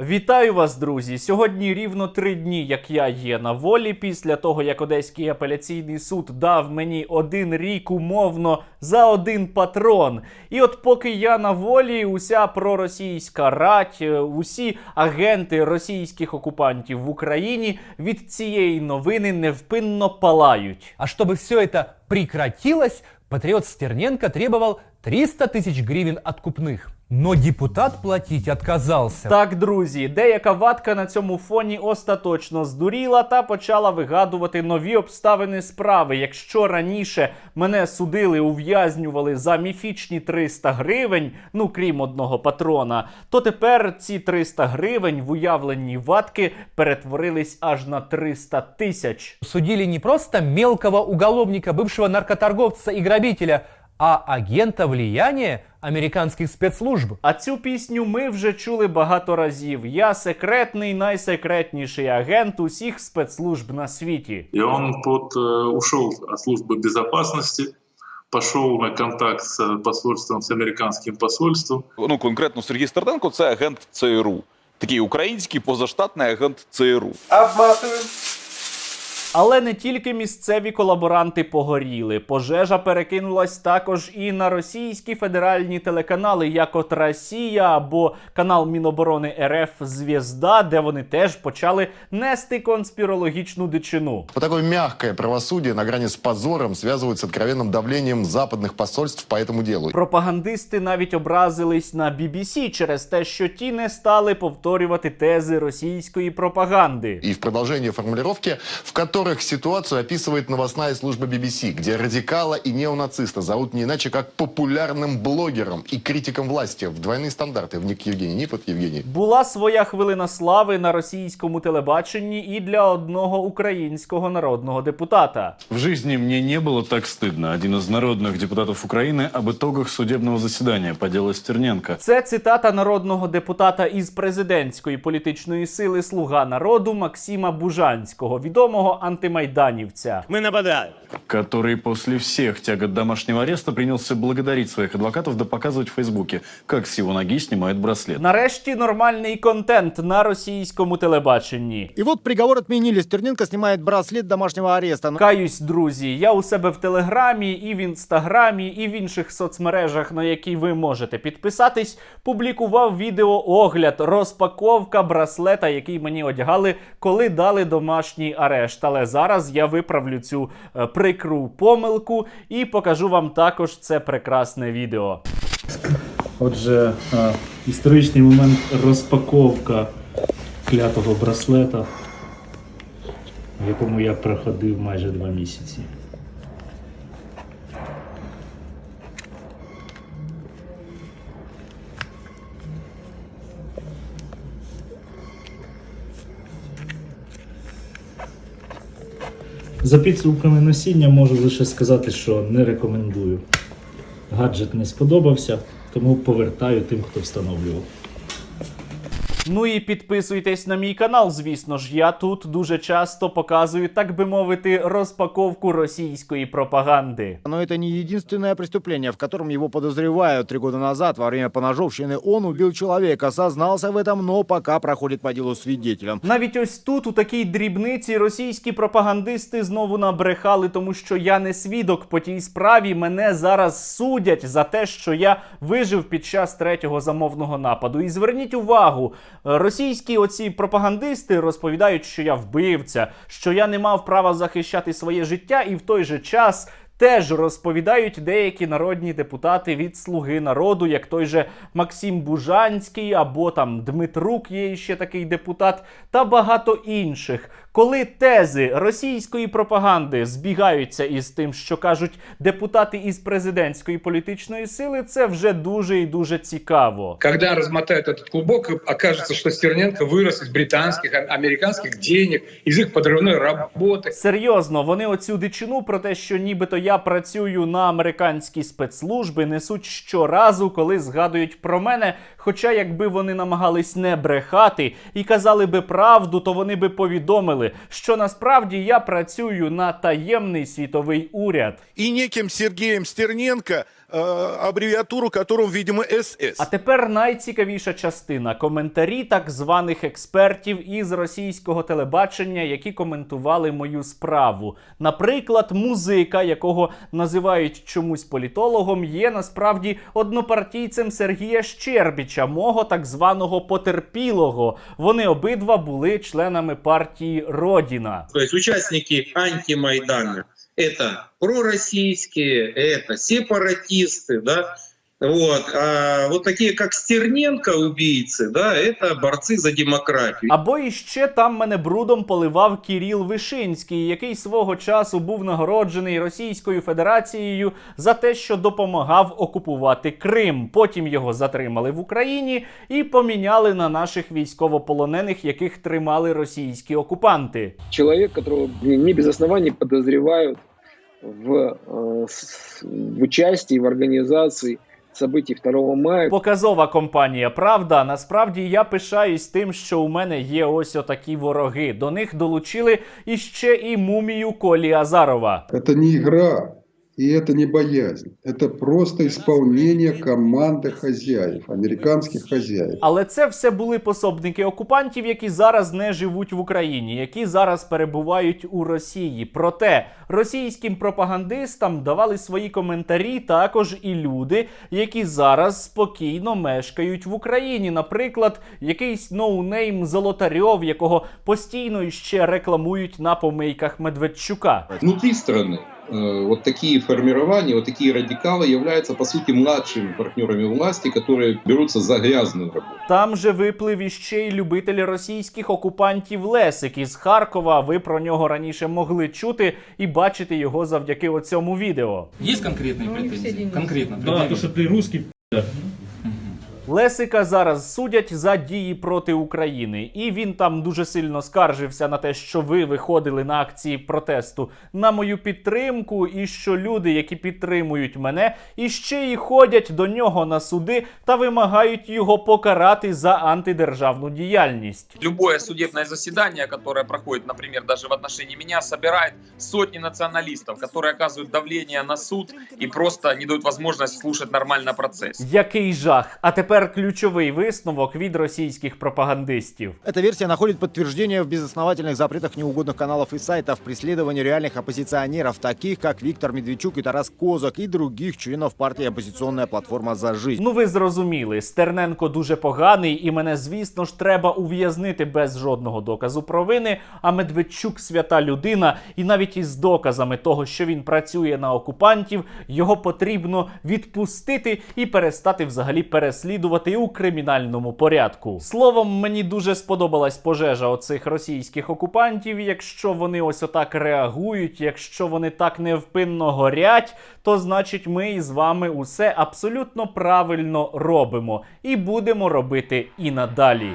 Вітаю вас, друзі! Сьогодні рівно три дні, як я є на волі, після того як Одеський апеляційний суд дав мені один рік умовно за один патрон. І от поки я на волі, уся проросійська рать, е, усі агенти російських окупантів в Україні від цієї новини невпинно палають. А чтобы все это прекратилось, патриот Стерненко требовал 300 тысяч гривен откупных. Но депутат платить отказался. Так, друзі, деяка ватка на цьому фоні остаточно здуріла та почала вигадувати нові обставини справи. Якщо раніше мене судили, ув'язнювали за міфічні 300 гривень, ну крім одного патрона, то тепер ці 300 гривень в уявленні ватки перетворились аж на 300 тисяч. Судили не просто мелкого уголовника, бывшего наркоторговца и грабителя, а агента влияния американских спецслужб. А цю пісню ми вже чули багато разів. Я секретний, найсекретніший агент усіх спецслужб на світі. И он под, э, ушел от службы безопасности, пошел на контакт с посольством, с американским посольством. ну конкретно Сергій Стерненко це агент ЦРУ. Такий український позаштатний агент ЦРУ. Але не тільки місцеві колаборанти погоріли. Пожежа перекинулась також і на російські федеральні телеканали, як от Росія або канал Міноборони РФ Звізда, де вони теж почали нести конспірологічну дичину. Вот такое мягкое правосудие на грани с позором связывают с откровенным давлением западных посольств по этому делу. Пропагандисти навіть образились на BBC через те, що ті не стали повторювати тези російської пропаганди. И в продолжение формулировки, в которых ситуацию описывает новостная служба BBC, где радикала и неонациста зовут не иначе, как популярным блогером и критиком власти. В двойные стандарты. В ник Евгений, не под Евгений. Була своя хвилина слави на російському телебаченні і для одного українського народного депутата. В жизни мне не было так стыдно. Один из народных депутатов Украины об итогах судебного заседания по делу Стерненко. Це цитата народного депутата із президентської політичної сили Слуга народу Максима Бужанського, відомого антимайданівця. Мы нападаем. который после всех тягот домашнего ареста принялся благодарить своих адвокатов да показывать в Фейсбуке, как с его ноги снимают браслет. Нарешті нормальний контент на російському телебаченні. И вот приговор отменили. Стерненко снимает браслет домашнего ареста. Ну, Каюсь, друзі, я у себе в телеграмі, і в інстаграмі, і в інших соцмережах, на які ви можете підписатись, публікував відео огляд, розпаковка браслета, який мені одягали, коли дали домашній арешт. Але зараз я виправлю цю е, прикру помилку і покажу вам також це прекрасне відео. Отже, е, історичний момент розпаковка клятого браслета, в якому я проходив майже два місяці. За підсумками носіння можу лише сказати, що не рекомендую. Гаджет не сподобався, тому повертаю тим, хто встановлював. Ну і підписуйтесь на мій канал, звісно ж. Я тут дуже часто показую, так би мовити, розпаковку російської пропаганди. Но это не единственное преступление, в котором его подозревают. Три года назад, во время поножовщины, он убил человека, сознался в этом, но пока проходит по делу свидетелем. Навіть ось тут, у такій дрібниці, російські пропагандисти знову набрехали, тому що я не свідок по тій справі. Мене зараз судять за те, що я вижив під час третього замовного нападу. І зверніть увагу, е, російські оці пропагандисти розповідають, що я вбивця, що я не мав права захищати своє життя, і в той же час. Теж розповідають деякі народні депутати від Слуги народу, як той же Максим Бужанський або там Дмитрук, є ще такий депутат, та багато інших. Коли тези російської пропаганди збігаються із тим, що кажуть депутати із президентської політичної сили, це вже дуже і дуже цікаво. Когда размотают этот клубок, окажется, что Стерненко вырос из британских, а- американских денег, из их подрывной работы. Серйозно, вони оцю дичину про те, що нібито я працюю на американські спецслужби, несуть щоразу, коли згадують про мене. Хоча, якби вони намагались не брехати і казали би правду, то вони би повідомили, повідомили, що насправді я працюю на таємний світовий уряд. і неким Сергієм Стерненко, э, аббревиатуру которым, видимо, СС. А тепер найцікавіша частина коментарі так званих експертів із російського телебачення, які коментували мою справу. Наприклад, музика, якого називають чомусь політологом, є насправді однопартійцем Сергія Щербіча, мого так званого потерпілого. Вони обидва були членами партії Родіна. То есть участники антимайдана это пророссийские, это сепаратисты, да, вот, а вот такие как Стерненко убийцы, да, это борцы за демократию. Або іще там мене брудом поливав Кіріл Вишинський, який свого часу був нагороджений Російською Федерацією за те, що допомагав окупувати Крим. Потім його затримали в Україні і поміняли на наших військовополонених, яких тримали російські окупанти. человек, которого не без оснований подозревают в, э, с- в участии в организации событий 2 мая. Показова компанія Правда. Насправді я пишаюсь тим, що у мене є ось отакі вороги. До них долучили іще і мумію Колі Азарова. Це не игра, и это не боязнь. Это просто исполнение команды хозяев, американских хозяев. Але це все були пособники окупантів, які зараз не живуть в Україні, які зараз перебувають у Росії. Проте російським пропагандистам давали свої коментарі також і люди, які зараз спокійно мешкають в Україні. Наприклад, якийсь ноунейм Золотарьов, якого постійно ще рекламують на помийках Медведчука. Внутри страны э, вот такие формирования, вот такие радикалы являются, по сути, младшими партнерами власти, которые берутся за грязную работу. Там же виплив іще й любитель російських окупантів Лесик із Харкова. Ви про нього раніше могли чути і бачити його завдяки оцьому відео. Есть конкретные претензии? Конкретно. Да, то, что ты русский, Лесика зараз судять за дії проти України, і він там дуже сильно скаржився на те, що ви виходили на акції протесту на мою підтримку, і що люди, які підтримують мене, і ще й ходять до нього на суди та вимагають його покарати за антидержавну діяльність. Любое судебное заседание, которое проходит, например, даже в отношении меня, собирает сотни националистов, которые оказывают давление на суд и просто не дают возможность слушать нормально процесс. Який жах! А тепер ключовий висновок від російських пропагандистів. Эта версия находит подтверждение в безосновательных запретах неугодных каналов и сайтов, преследовании реальных оппозиционеров, таких как Виктор Медведчук и Тарас Козак, и других членов партии «Оппозиционная платформа за жизнь». Ну ви зрозуміли, Стерненко дуже поганий, і мене, звісно ж, треба ув'язнити без жодного доказу провини. А Медведчук свята людина, і навіть із доказами того, що він працює на окупантів, його потрібно відпустити і перестати взагалі переслідувати у кримінальному порядку. Словом, мені дуже сподобалась пожежа оцих російських окупантів. Якщо вони ось отак реагують, якщо вони так невпинно горять, то значить ми із вами усе абсолютно правильно робимо і будемо робити і надалі.